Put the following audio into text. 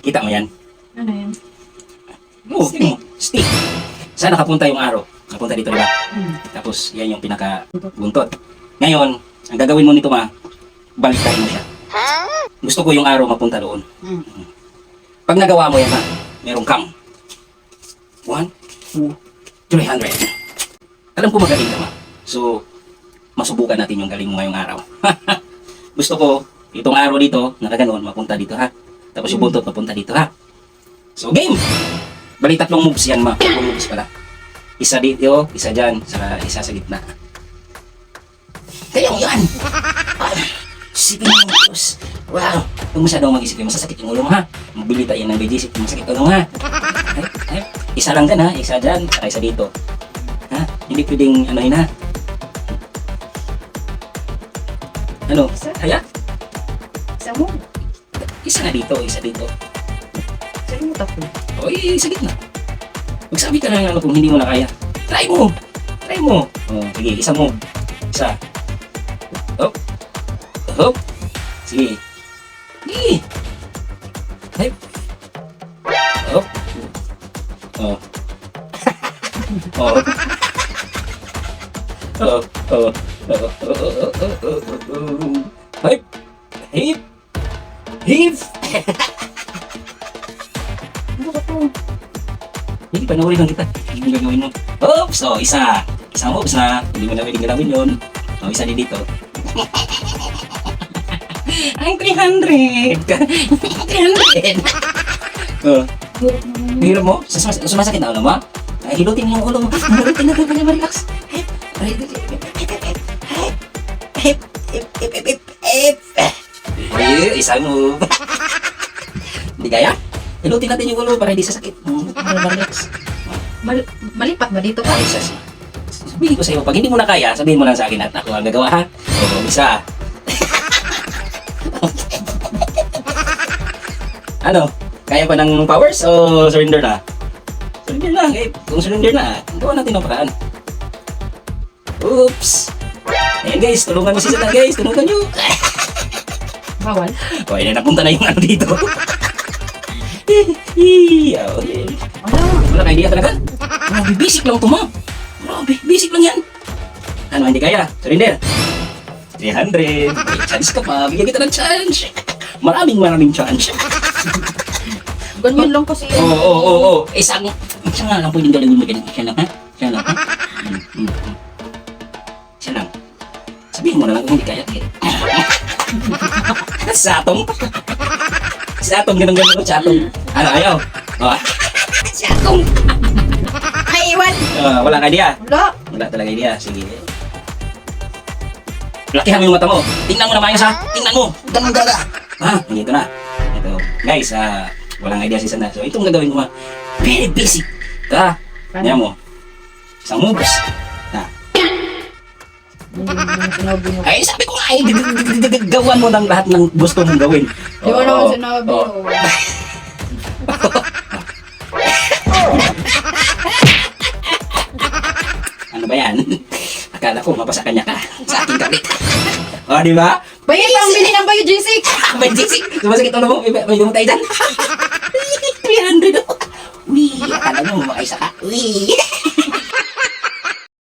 Kita mo yan? Ano yan? Oo, Stick. tingnan mo. Stick. Saan nakapunta yung arrow? Nakapunta dito, di ba? Hmm. Tapos, yan yung pinaka buntot. Ngayon, ang gagawin mo nito ma, baliktarin mo siya. Gusto ko yung arrow mapunta doon. Hmm. Pag nagawa mo yan ha, meron kang 1, 2, 300. Alam ko magaling ka ma. So, masubukan natin yung galing mo ngayong araw. Gusto ko, itong arrow dito, nakaganon, mapunta dito ha. Tapos yung buntot mapunta dito ha. So, game! Bali, tatlong moves yan ma. Tatlong moves pala. Isa dito, isa dyan, sa isa sa gitna. Kaya yan! Ah, Sipin mo, Diyos. Wow! Huwag masyadong mag-isip. Masasakit yung ulo mo, ha? Mobilita yan ng BGC. Masakit ulo mo, ha? Ay, ay, isa lang dyan, ha? Isa dyan, saka isa dito. Ha? Hindi pwedeng, ano yun, ha? Ano? Isa? Kaya? Isa mo. Isa na dito, isa dito. Sa'yo mo tapos. O, eh, sa gitna. Magsabi ka lang ano kung hindi mo na kaya. Try mo! Try mo! O, sige, isa mo. Isa. Hop. Hop. Sige. Sige. Hop. Hop. Oh. Oh. Oh. Oh. Oh. Oh. Oh. Oh. Hip. Hip. Hip. Ano ba to? Hindi, panoorin lang kita. Hindi mo gagawin mo. Oops! So, isa. Isang oops na. Hindi mo na pwedeng galawin yun. O, isa din dito. Ang 300! 300! oh, Hirap naman. hirap mo? Sumas sumasakit na ulo mo? Ay, hilutin mo yung ulo mo. Hilutin na kanya relax. Hip! Hip! Hip! Hip! Hip! Hip! Hip! Hip! Eh, isa mo. Hindi kaya? Hilutin natin yung ulo para hindi sasakit. Hmm, Relax. Mal malipat ba dito pa? Ay, sas. Sabihin ko sa iyo, pag hindi mo na kaya, sabihin mo lang sa akin at ako ang gagawa ha. O, isa. ano? Kaya pa ng powers o surrender na? Surrender na. Eh, kung surrender na, gawa natin ang paraan. Oops! Ayan guys, tulungan mo si Satan guys, tulungan nyo. Bawal. O, ayan, napunta na yung ano dito. Ano? Wala ka idea talaga? Grabe, basic lang ito mo. Grabe, basic lang yan. Ano, hindi kaya? Surrender. 300. May chance ka pa. Bigyan kita ng chance. Maraming maraming chance. Ganyan lang kasi. Oo, oo, oo, oo. Isang, isa nga lang pwedeng galawin mo ganun. Siya lang, ha? Siya lang, ha? Hmm, hmm, lang. Sabihin mo na lang kung hindi kaya. Satong. Satong, ganun ganun. Satong. Ano, ayaw? Oh. Satong. Ay, iwan! Ah, wala ka idea. Wala. Wala talaga idea. Sige. Lakihan mo yung mata mo. Tingnan mo na maayos ha. Tingnan mo. Ganun talaga. Ha? Ito na. Ito. Guys, ah, walang idea si Sanda. So, itong gagawin mo ha. Very basic. Ito ha. Kanya mo. Isang moves. Ay, sabi ko ay, g- gawan mo ng lahat ng gusto mong gawin. Di Oo. naman sinabi. Oo. oh. Ano ba yan? Akala ko, mapasa kanya ka. Sa aking kabit. o, di ba? Bayad pang bili ng Bayo G6! May siksi. Sumasakit ulo mo. May, may lumutay dyan. 300 ako. Uy, akala mo makaysa ka. Uy.